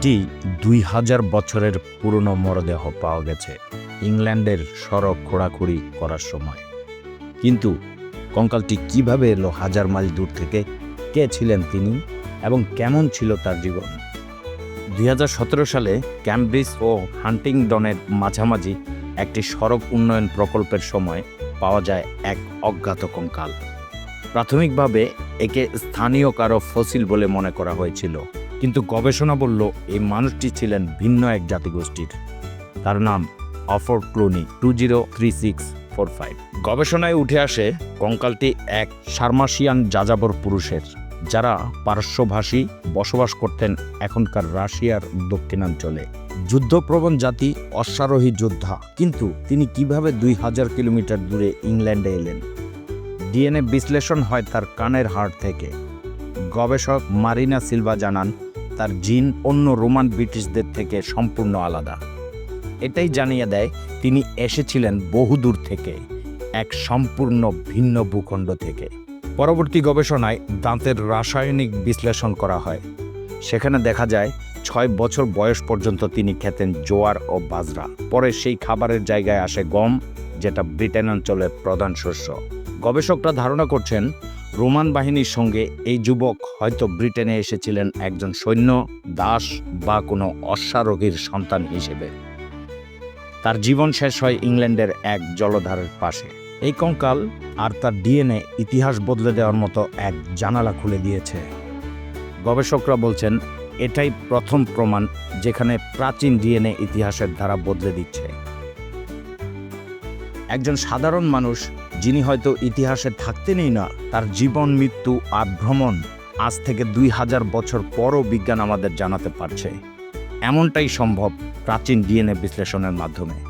একটি দুই হাজার বছরের পুরনো মরদেহ পাওয়া গেছে ইংল্যান্ডের সড়ক খোঁড়াখুড়ি করার সময়। কিন্তু কঙ্কালটি কীভাবে এলো হাজার মাইল দূর থেকে? কে ছিলেন তিনি? এবং কেমন ছিল তার জীবন? দুই হাজার সতেরো সালে ক্যামব্রিজ ও হান্টিংডনের মাঝামাঝি একটি সড়ক উন্নয়ন প্রকল্পের সময় পাওয়া যায় এক অজ্ঞাত কঙ্কাল। প্রাথমিকভাবে একে স্থানীয় কারও ফসিল বলে মনে করা হয়েছিল। কিন্তু গবেষণা বলল এই মানুষটি ছিলেন ভিন্ন এক জাতিগোষ্ঠীর। তার নাম অফর Clooney two zero three six four five. গবেষণায় উঠে আসে কঙ্কালটি এক সার্মাসিয়ান যাযাবর পুরুষের, যারা পারস্যভাষী বসবাস করতেন এখনকার রাশিয়ার দক্ষিণাঞ্চলে। যুদ্ধপ্রবণ জাতি, অশ্বারোহী যোদ্ধা। কিন্তু তিনি কীভাবে দুই হাজার কিলোমিটার দূরে ইংল্যান্ডে এলেন? ডিএনএ বিশ্লেষণ হয় তার কানের হাড় থেকে। গবেষক মারিনা সিলভা জানান তার জিন অন্য রোমান ব্রিটিশদের থেকে সম্পূর্ণ আলাদা। এটাই জানিয়ে দেয়, তিনি এসেছিলেন বহুদূর থেকে, এক সম্পূর্ণ ভিন্ন ভূখণ্ড থেকে। পরবর্তী গবেষণায় দাঁতের রাসায়নিক বিশ্লেষণ করা হয়। সেখানে দেখা যায়, ছয় বছর বয়স পর্যন্ত তিনি খেতেন জোয়ার ও বাজরা। পরে সেই খাবারের জায়গায় আসে গম, যেটা ব্রিটেন অঞ্চলের প্রধান শস্য। গবেষকরা ধারণা করছেন রোমান বাহিনীর সঙ্গে এই যুবক হয়তো ব্রিটেনে এসেছিলেন একজন সৈন্য, দাস বা কোনো অশ্বারোহীর সন্তান হিসেবে। তার জীবন শেষ হয় ইংল্যান্ডের এক জলধারের পাশে। এই কঙ্কাল আর তার ডিএনএ ইতিহাস বদলে দেওয়ার মতো এক জানালা খুলে দিয়েছে। গবেষকরা বলছেন, এটাই প্রথম প্রমাণ যেখানে প্রাচীন ডিএনএ ইতিহাসের ধারা বদলে দিচ্ছে। একজন সাধারণ মানুষ যিনি হয়তো ইতিহাসে থাকতেনই না, তার জীবন, মৃত্যু আর ভ্রমণ আজ থেকে দুই হাজার বছর পরও বিজ্ঞান আমাদের জানাতে পারছে। এমনটাই সম্ভব প্রাচীন ডিএনএ বিশ্লেষণের মাধ্যমে।